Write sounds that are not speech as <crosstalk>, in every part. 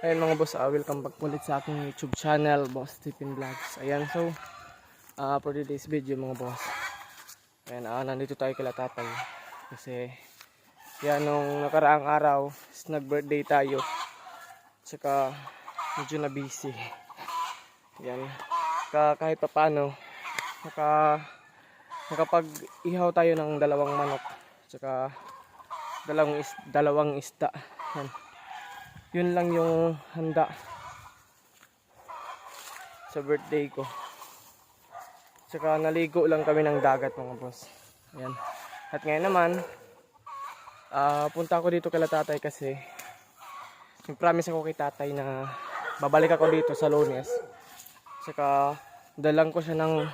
Ayan mga boss, uh, welcome back ulit sa aking YouTube channel, Boss Stephen Vlogs. Ayan, so, uh, for today's video mga boss. Ayan, uh, nandito tayo kila tatay. Kasi, yan, nung nakaraang araw, nag-birthday tayo. Tsaka, medyo na busy. Yan, ka, kahit pa paano, naka, nakapag-ihaw tayo ng dalawang manok. Tsaka, dalawang, is, dalawang isda. Yan yun lang yung handa sa birthday ko. Tsaka naligo lang kami ng dagat mga boss. Ayan. At ngayon naman, ah punta ako dito kala tatay kasi nag-promise ako kay tatay na babalik ako dito sa lunes. Tsaka dalang ko siya ng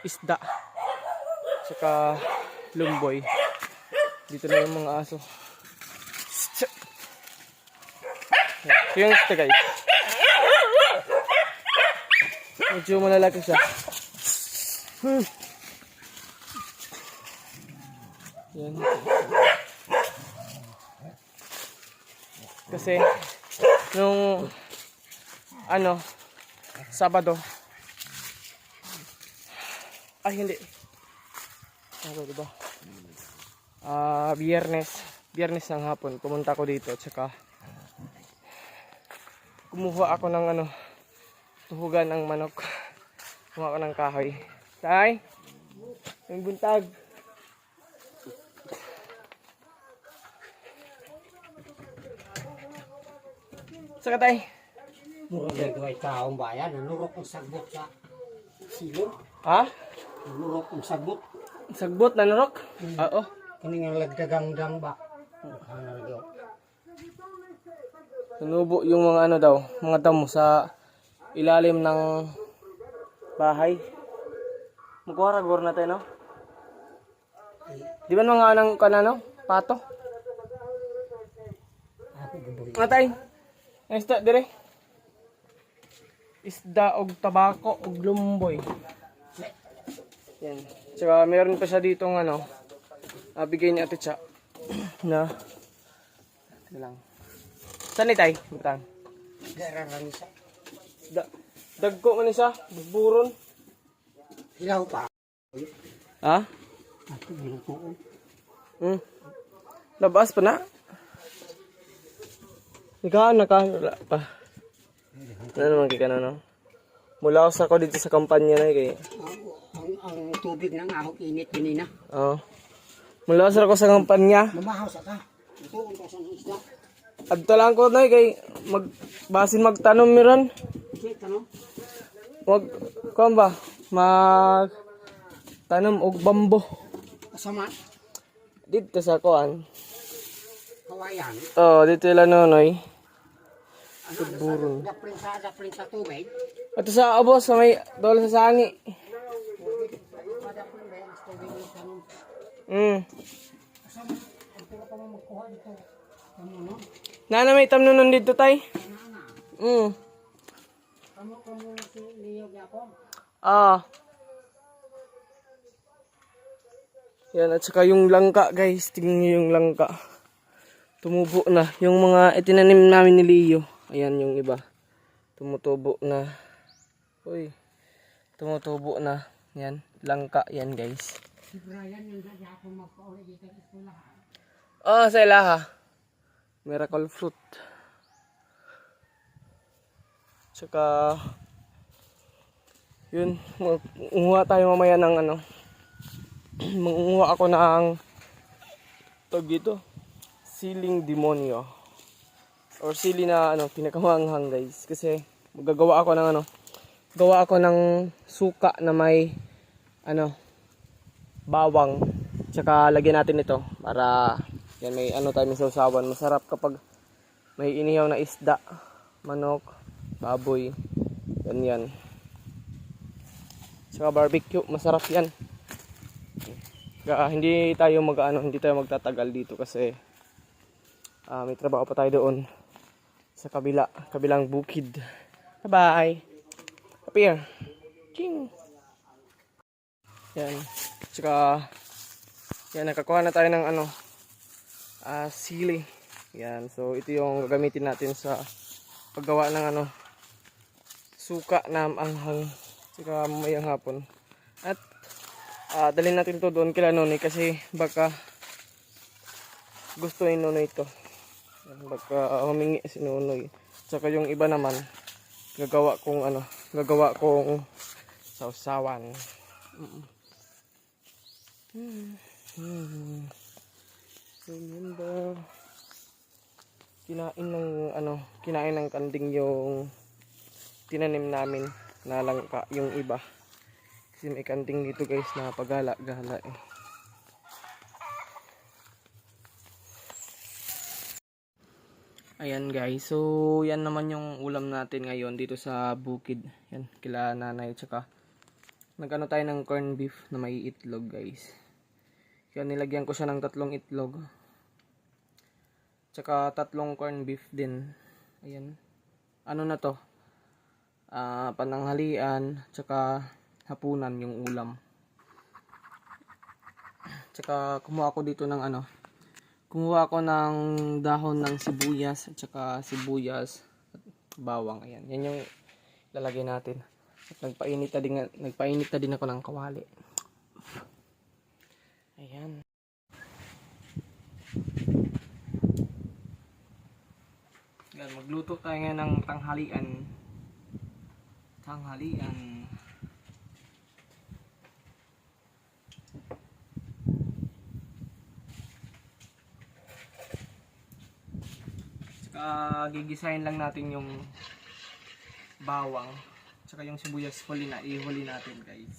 isda. Tsaka lumboy. Dito na yung mga aso. Ito guys. Medyo malalaki siya. Yan. Kasi nung ano Sabado ay hindi Sabado diba? Ah, biyernes biyernes ng hapon pumunta ako dito tsaka kumuha ako ng ano tuhugan ng manok. Kumuha ako ng kahoy. Tay! Yung buntag! Saka tay! Murag ito ay taong bayan, nanurok ang sagbot sa silong. ha? Nanurok ang sagbot. sagbot na narok oo Kani nga lagdagang dang ba? Ano na daw? Sinubo yung mga ano daw, mga damo sa ilalim ng bahay. Magkuha gor na tayo, no? Di ba mga anang kanano? Pato? Matay. Ang isda dire. Isda og tabako og lumboy. Yan. Tsaka meron pa siya dito ng ano. ah, bigay ni Ate Cha. <clears throat> na. Lang. Saan ni tay? Butang. Gararan sa Da dagko man ni siya, buron. ilaw pa. Ha? Ako ginutuon. Hmm. Labas pa na. Ikaw na ka wala pa. Ano naman kay no? Mula ako sa ako dito sa kampanya na kay. Ang, ang, ang tubig ng ahok init pinina. Oo. Mula sa ako sa kampanya. Mamahaw sa ka. Ituon ka sa isda. Adto lang ko na kay mag basin magtanom. Sige, tanong. Wag kuan ba? Mag tanom og bambo Kasama. dito sa kuan. Kawayan. Oh, dito la nonoy. Ano, Buron. Daprin sa, daprin sa tubig. Ato sa abos sa may dolo sa sangi. Mm. Kasama. Ang pila pa mo magkuha dito. Ano, no? Nana may tamnunon dito tay. Mm. Kamu kamu si Leo Yapon. Ah. Yan, at saka yung langka, guys. Tingnan nyo yung langka. Tumubo na. Yung mga itinanim namin ni Leo. Ayan yung iba. Tumutubo na. Uy. Tumutubo na. Yan. Langka yan, guys. Si Brian yung sa Yapon magpa-uli dito sa eskwela. Ah, sa ilaha. Miracle fruit. Tsaka, yun, umuha tayo mamaya ng ano, <clears throat> mangunguha ako ng, tawag dito, siling demonyo. Or sili na, ano, pinakamanghang guys. Kasi, magagawa ako ng ano, gawa ako ng suka na may, ano, bawang. Tsaka, lagyan natin ito para, yan, may ano tayo, may sausawan. Masarap kapag may inihaw na isda, manok, baboy, ganyan. Tsaka barbecue, masarap yan. Kaya hindi tayo mag ano, hindi tayo magtatagal dito kasi ah, may trabaho pa tayo doon sa kabila, kabilang bukid. Bye-bye. Up here. Ching. Yan. Tsaka yan nakakuha na tayo ng ano ah sili. Yan. So ito yung gagamitin natin sa paggawa ng ano suka na anghang saka mamayang hapon at ah, dalhin natin to doon kila Nonoy kasi baka gusto ni Nonoy ito baka humingi si Nonoy saka yung iba naman gagawa kong ano gagawa kong sausawan Mm. Mm. Mm. Remember kinain ng ano kinain ng kanding yung tinanim namin na langka yung iba kasi may kanding dito guys na pagala-gala eh. Ayan guys, so yan naman yung ulam natin ngayon dito sa bukid. Yan, kila nanay tsaka nagano tayo ng corn beef na may itlog guys. Kaya nilagyan ko siya ng tatlong itlog. Tsaka tatlong corn beef din. Ayan. Ano na to? Ah, pananghalian, tsaka hapunan yung ulam. Tsaka kumuha ako dito ng ano, kumuha ako ng dahon ng sibuyas at saka sibuyas at bawang. Ayan. Yan yung lalagay natin. At nagpainit na din, nagpainit na din ako ng kawali. Ayan. Yan, magluto tayo ngayon ng tanghalian. Tanghalian. Saka gigisahin lang natin yung bawang. Tsaka yung sibuyas huli na, ihuli natin guys.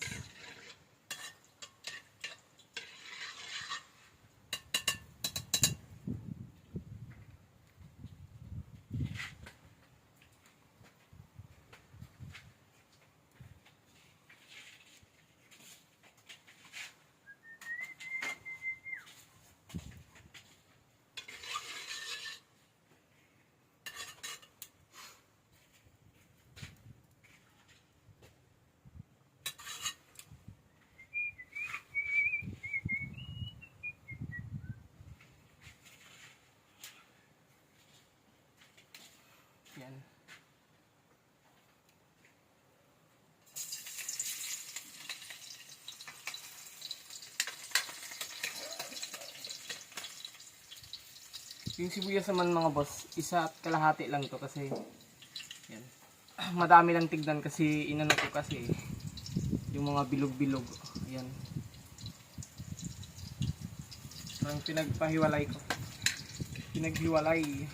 Yan. Yung sibuyas naman mga boss, isa at kalahati lang to kasi yan. <clears throat> Madami lang tignan kasi inano ko kasi yung mga bilog-bilog. Ayan. Parang pinagpahiwalay ko. Pinaghiwalay.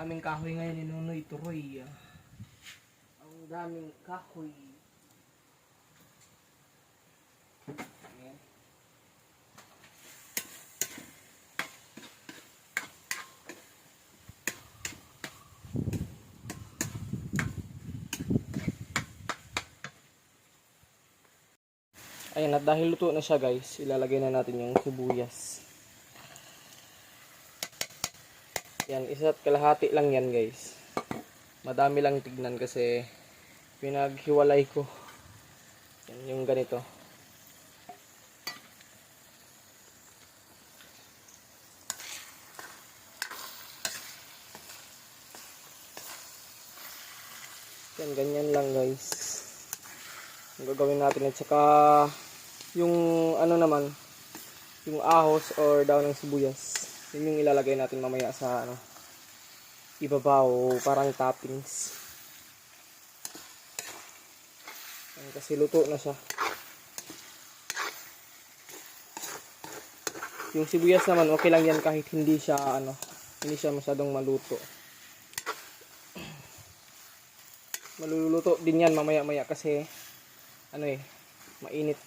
Daming kahoy ngayon ni Nunoy Turoy. ah. Ang daming kahoy. Ayan. Ayan, at dahil luto na siya guys, ilalagay na natin yung sibuyas. Yan, isa't kalahati lang yan guys. Madami lang tignan kasi pinaghiwalay ko. Yan, yung ganito. Yan, ganyan lang guys. Yung gagawin natin at saka yung ano naman, yung ahos or daw ng sibuyas. Yun yung ilalagay natin mamaya sa ano, ibabaw, parang toppings. Kasi luto na siya. Yung sibuyas naman, okay lang yan kahit hindi siya ano, hindi siya masyadong maluto. Maluluto din yan mamaya-maya kasi ano eh, mainit.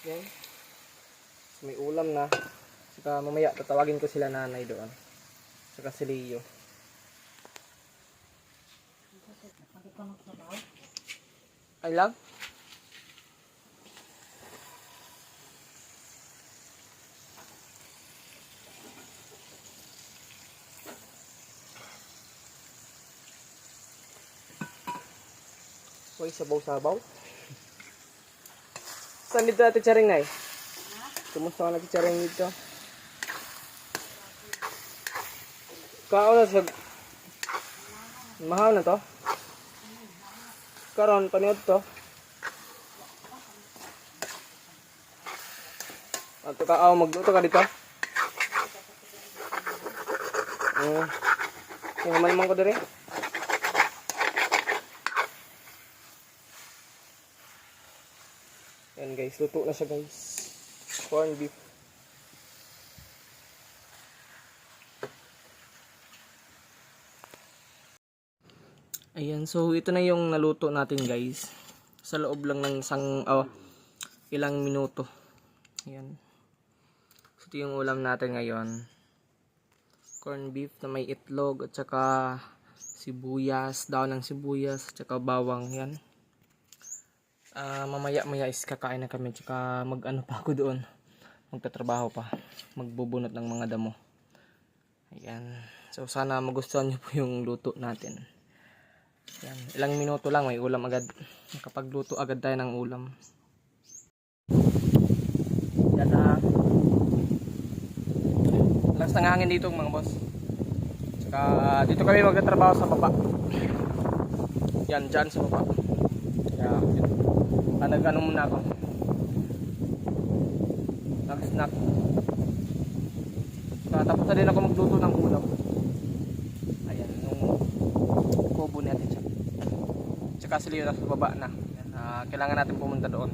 Okay. So, may ulam na. Saka mamaya tatawagin ko sila nanay doon. Saka si Leo. Ay lang? Uy, sabaw-sabaw. <laughs> Saan dito natin charing na eh? Kumusta ka natin charing dito? Kao na sa... Mahal na to? Karon, paniod to? Ato ka, magluto ka dito? Hmm. Yung naman ko diri. Yan guys, luto na siya guys. Corn beef. Ayan, so ito na yung naluto natin guys. Sa loob lang ng isang, oh, ilang minuto. Ayan. So ito yung ulam natin ngayon. Corn beef na may itlog at saka sibuyas, daon ng sibuyas at saka bawang yan. Ah, mamaya maya is kakain na kami tsaka mag ano pa ako doon. Magtatrabaho pa. Magbubunot ng mga damo. Ayan. So sana magustuhan niyo po <laughs> yung luto natin. Yan, ilang minuto lang may ulam agad. Nakapagluto agad tayo ng ulam. Yan na. Lakas ng hangin dito mga boss. Saka dito kami magtatrabaho sa baba. Yan, dyan sa baba. Kaya, yun. Ah, nag-ano muna ako. Nag-snack. Tapos na din ako magluto ng ulam. Ayan, nung kubo natin siya. Tsaka si Leo nasa baba na. Ah, kailangan natin pumunta doon.